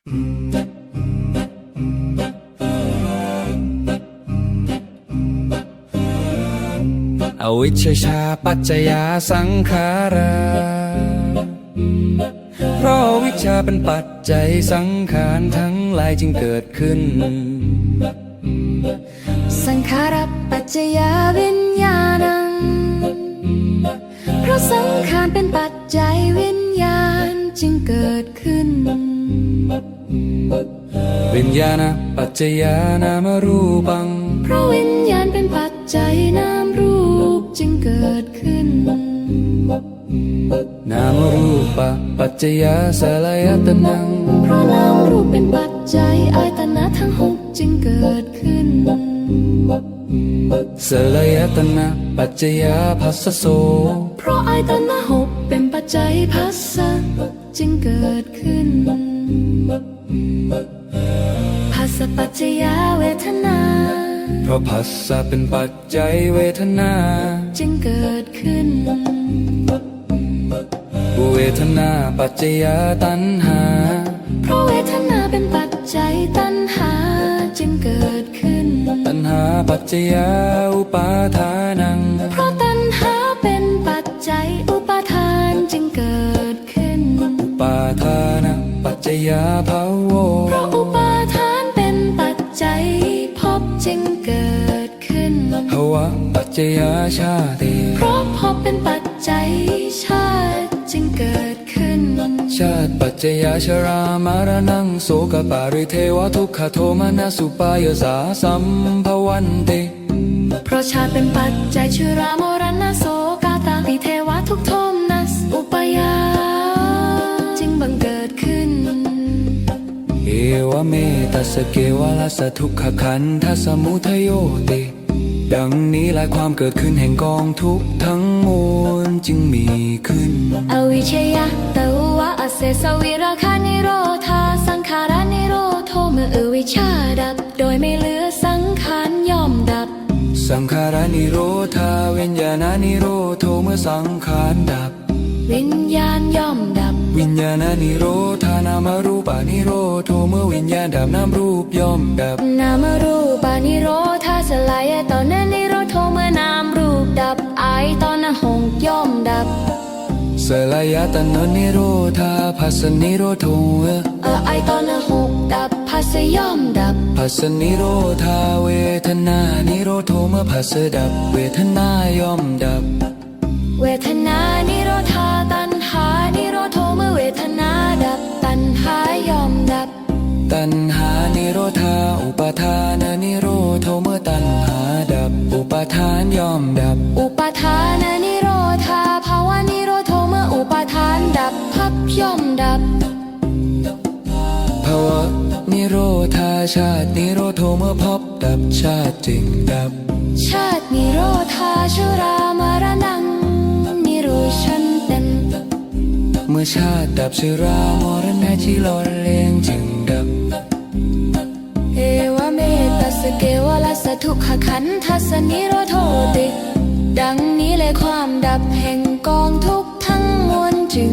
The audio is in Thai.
อวิชชาปัจจยาสังขาราเพราะวิชชาเป็นปัจจัยสังขารทั้งหลายจึงเกิดขึ้น สังขารปัจจยาวิญญาณังเพราะสังขารเป็นปัจ ขึ้น วิญญาณปัจจยานามรูปัง เพราะวิญญาณเป็นปัจจัยนามรูปจึงเกิดขึ้น นามรูปะปัจจยาสลายตนัง เพราะนามรูปเป็นปัจจัยอายตนะทั้งหกจึงเกิดขึ้นสลายตนะปัจจยาภัสสโส เพราะอายตนะหกเป็นปัจจัยพัสสะ จึงเกิดขึ้นพัสสะปัจจยาเวทนา เพราะภัสสะเป็นปัจจัยเวทนา จึงเกิดขึ้น เวทนาปัจจยาตัณหา เพราะเวทนาเป็นปัจจัยตัณหาจึงเกิดขึ้น ตัณหาปัจจยาอุปาทานังเพราะ ยาภาวโวเพราะอุปาทานเป็นปัจจัยภพจึงเกิดขึ้นภวะปัจจยาชาติเพราะภพเป็นปัจจัยชาติจึงเกิดขึ้นชาติปัจจยาชรามารณังโสกปาริเทวทุกขโทมนัสสุปายสาสัมภวันเตเพราะชาติเป็นปัจจัยชรามรณะโสกาตาปิเทวะทุกข์โท วเมตัสเกวลัสทุกขขันธสมุทโยติดังนี้หลายความเกิดขึ้นแห่งกองทุกทั้งมวลจึงมีขึ้น อวิชยะตวะอเสสวิราคานิโรธาสังขารานิโรโทเมื่ออวิชชาดับ โดยไม่เหลือสังขารย่อมดับ สังขารานิโรธาเวิญญาณานิโรโทเมื่อสังขารดับ วิญญาณย่อมดับ วิญญาณานิโรธานามารูปานิโร โทเมื่อวิญญาณดับนามรูปย่อมดับ นามรูปานิโรธาสลายตอนนั้นนิโรธโทเมื่อนามรูปดับไอตอนนั้นหงส์ย่อมดับสลายตนะนิโรธาภัสสนิโรโทเออไอตอนนั้นหกดับพัสย่อมดับภัสสนิโรธาเวทนานิโรโทเมื่อภัสสะดับ เวทนาย่อมดับ เวทนานิโรธาตัณหานิโรโทเมื่อเวทนา อุปาทานย่อมดับ อุปาทานนิโรธาภาวะนิโรโทเมื่ออุปาทานดับพับย่อมดับภาวะนิโรธาชาตินิโรโทเมื่อพบดับชาติจึงดับ ชาตินิโรธาชุรามรณังนิโรชันเต็มเมื่อชาติดับชรามรณะที่หล่อเลี้ยงจึงดับ เอวเมตัสสะเกวลัสสะ ทุกขขันทัสนิโรโทติ ดังนี้เลยความดับแห่งกองทุกทั้งมวลจึง